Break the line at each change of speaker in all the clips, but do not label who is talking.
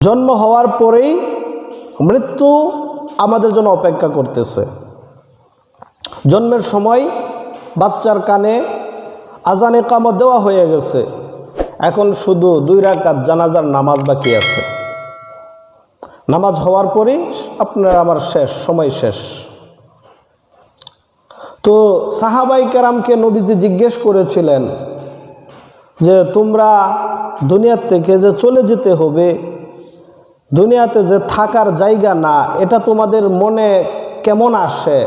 জন্ম হওয়ার পরেই মৃত্যু আমাদের জন্য অপেক্ষা করতেছে। জন্মের সময় বাচ্চার কানে আজানে কামত দেওয়া হয়ে গেছে। এখন শুধু দুই রাকাত জানাজার নামাজ বাকি আছে। নামাজ হওয়ার পরেই আপনার আমার শেষ, সময় শেষ। তো সাহাবাই কেরামকে নবীজি জিজ্ঞেস করেছিলেন যে, তোমরা দুনিয়ার থেকে যে চলে যেতে হবে দুনিয়াতে যে থাকার জায়গা না, এটা তোমাদের মনে কেমন আসে?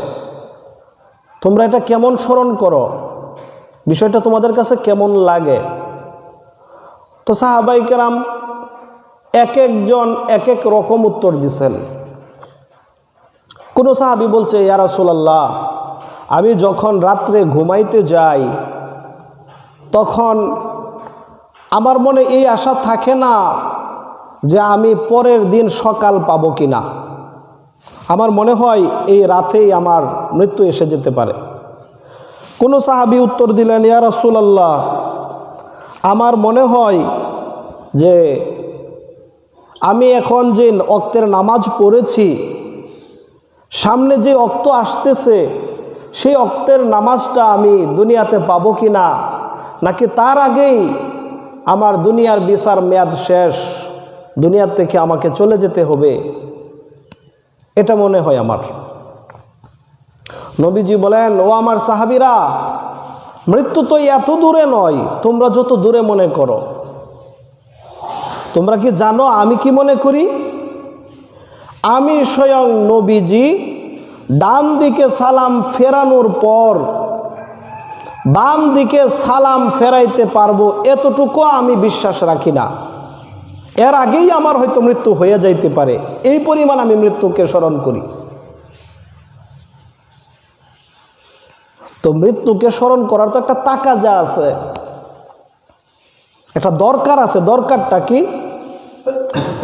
তোমরা এটা কেমন স্মরণ করো? বিষয়টা তোমাদের কাছে কেমন লাগে? তো সাহাবাই কেরাম এক একজন এক এক রকম উত্তর দিছেন। কোনো সাহাবি বলছে ইয়ারাসুলাল্লাহ আমি যখন রাত্রে ঘুমাইতে যাই, তখন আমার মনে এই আশা থাকে না যে আমি পরের দিন সকাল পাবো কি না আমার মনে হয় এই রাতেই আমার মৃত্যু এসে যেতে পারে। কোনো সাহাবি উত্তর দিলেন, ইয়া রাসূলুল্লাহ, আমার মনে হয় যে আমি এখন যে অক্তের নামাজ পড়েছি, সামনে যে অক্ত আসতেছে, সেই অক্তের নামাজটা আমি দুনিয়াতে পাবো কি না নাকি তার আগেই আমার দুনিয়ার বিচার মেয়াদ শেষ? দুনিয়ার থেকে আমাকে চলে যেতে হবে। এটা মনে হয় আমার। নবীজি বলেন, ও আমার সাহাবিরা, মৃত্যু তো এত দূরে নয়, তোমরা যত দূরে মনে করো। তোমরা কি জানো আমি কি মনে করি? আমি স্বয়ং নবীজি ডান দিকে সালাম ফেরানোর পর বাম দিকে সালাম ফেরাইতে পারব, এতটুকু আমি বিশ্বাস রাখি না। এর আগেই আমার হয়তো মৃত্যু হয়ে যাইতে পারে। এই পরিমাণ আমি মৃত্যুকে স্মরণ করি। তো মৃত্যুকে স্মরণ করার তো একটা তাকাজা আছে। একটা দরকার আছে। দরকারটা কি?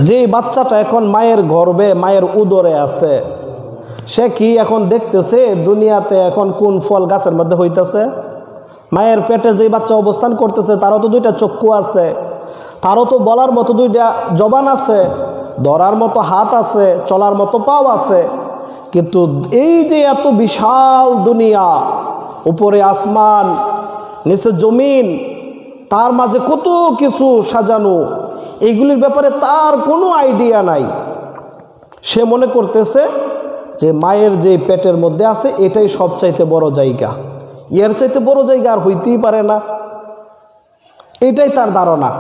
যে বাচ্চাটা এখন মায়ের গর্বে মায়ের উদরে আছে, সে কি এখন দেখতেছে দুনিয়াতে এখন কোন ফল গাছের মধ্যে হইতেছে? মায়ের পেটে যে বাচ্চা অবস্থান করতেছে, তারও তো দুইটা চক্ষু আছে। তারও তো বলার মতো দুইটা জবান আছে, ধরার মতো হাত আছে, চলার মতো পাও আছে। কিন্তু এই যে এত বিশাল দুনিয়া, উপরে আসমান, নিচে জমিন, তার মাঝে কত কিছু সাজানো এইগুলির ব্যাপারে তার কোনো আইডিয়া নাই। সে মনে করতেছে যে মায়ের যে পেটের মধ্যে আছে, এটাই সবচাইতে বড় জায়গা। এর চাইতে বড় জায়গা আর হইতেই পারে না। এটাই তার ধারণা।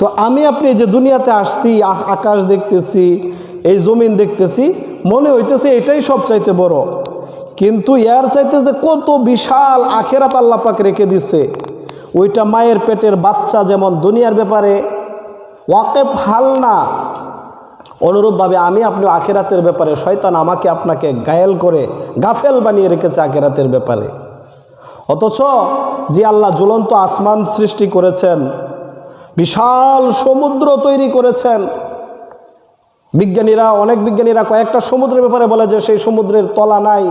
তো আমি আপনি যে দুনিয়াতে আসছি আকাশ দেখতেছি, এই জমিন দেখতেছি, মনে হইতেছে এটাই সবচাইতে বড়। কিন্তু এর চাইতে যে কত বিশাল আখেরাত আল্লাহ পাক রেখে দিছে, ওইটা মায়ের পেটের বাচ্চা যেমন দুনিয়ার ব্যাপারে ওয়াকেফ হাল না। অনুরূপভাবে আমি আপনি আখেরাতের ব্যাপারে, শয়তান আমাকে আপনাকে গায়েল করে, গাফেল বানিয়ে রেখেছে আখেরাতের ব্যাপারে। অথচ যে আল্লাহ জ্বলন্ত আসমান সৃষ্টি করেছেন বিশাল সমুদ্র তৈরি করেছেন। বিজ্ঞানীরা, অনেক বিজ্ঞানীরা কয়েকটা সমুদ্রের ব্যাপারে বলে যে সেই সমুদ্রের তলা নাই।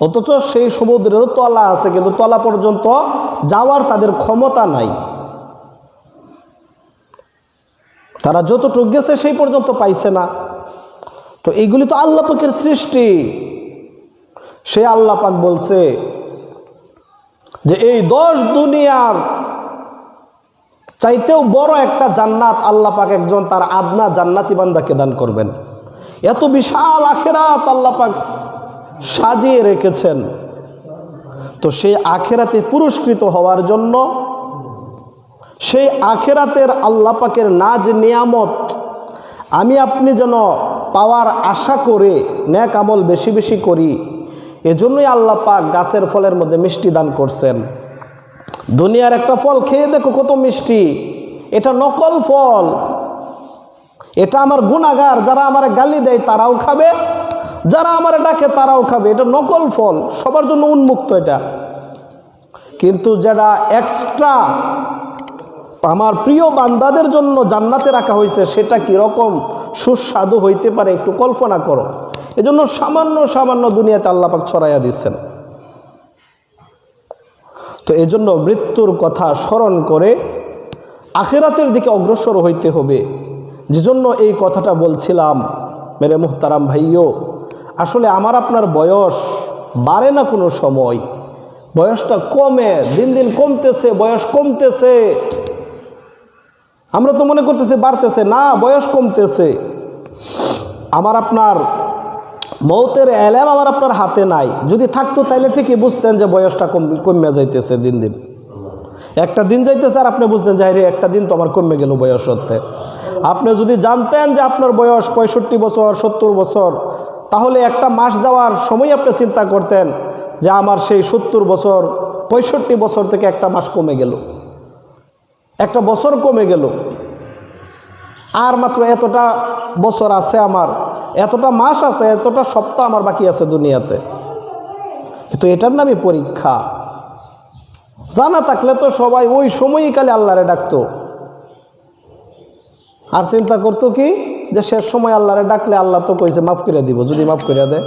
অথচ সেই সমুদ্রেরও তলা আছে, কিন্তু তলা পর্যন্ত যাওয়ার তাদের ক্ষমতা নাই। তারা যতটুক গেছে সেই পর্যন্ত পাইছে না। তো এইগুলি তো আল্লাপাকের সৃষ্টি। সে আল্লাপাক বলছে যে এই দশ দুনিয়ার চাইতেও বড় একটা জান্নাত আল্লাহ পাক একজন তার আদনা জান্নাতি বান্দাকে দান করবেন। এত বিশাল আখেরাত আল্লাহ পাক সাজিয়ে রেখেছেন। তো সেই আখেরাতে পুরস্কৃত হওয়ার জন্য সেই আখেরাতের আল্লাহ পাকের নাজ নিয়ামত আমি আপনি যেন পাওয়ার আশা করে ন্যাক আমল বেশি বেশি করি, এজন্যই আল্লাহ পাক গাছের ফলের মধ্যে মিষ্টি দান করছেন। দুনিয়ার একটা ফল খেয়ে দেখো কত মিষ্টি। এটা নকল ফল। এটা আমার গুণাগার যারা আমার গালি দেয় তারাও খাবে, যারা আমার ডাকে তারাও খাবে। এটা নকল ফল, সবার জন্য উন্মুক্ত এটা। কিন্তু যেটা এক্সট্রা আমার প্রিয় বান্দাদের জন্য জান্নাতে রাখা হয়েছে, সেটা কীরকম সুস্বাদু হইতে পারে, একটু কল্পনা করো। এজন্য সামান্য সামান্য দুনিয়াতে আল্লাপাক ছড়াইয়া দিচ্ছেন। তো এজন্য মৃত্যুর কথা স্মরণ করে আখেরাতের দিকে অগ্রসর হইতে হবে। যে জন্য এই কথাটা বলছিলাম, মেরে মুহতারাম ভাইও আসলে আমার আপনার বয়স বাড়ে না কোনো সময়। বয়সটা কমে, দিন দিন কমতেছে, বয়স কমতেছে। আমরা তো মনে করতেছি বাড়তেছে, না, বয়স কমতেছে। আমার আপনার মৌতের এলাম আমার আপনার হাতে নাই। যদি থাকতো তাইলে ঠিকই বুঝতেন যে বয়সটা কম কমে যাইতেছে দিন দিন। একটা দিন যাইতেছে আর আপনি বুঝতেন যে রে একটা দিন তো আমার কমে গেল বয়স হতে। আপনি যদি জানতেন যে আপনার বয়স পঁয়ষট্টি বছর, সত্তর বছর, তাহলে একটা মাস যাওয়ার সময় আপনি চিন্তা করতেন যে, আমার সেই সত্তর বছর, পঁয়ষট্টি বছর থেকে একটা মাস কমে গেল। একটা বছর কমে গেল। আর মাত্র এতটা বছর আছে আমার। এতটা মাস আছে, এতটা সপ্তাহ আমার বাকি আছে দুনিয়াতে। কিন্তু এটার নামই পরীক্ষা। জানা থাকলে তো সবাই ওই সময়ই কালে আল্লাহরে ডাকতো। আর চিন্তা করতো কি, যে শেষ সময় আল্লাহরে ডাকলে আল্লাহ তো কইছে, মাফ করে দিব, যদি মাফ করে দেয়।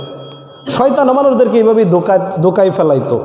শয়তান মানুষদেরকে এইভাবেই ধোকায় ধোকায় ফেলাইতো।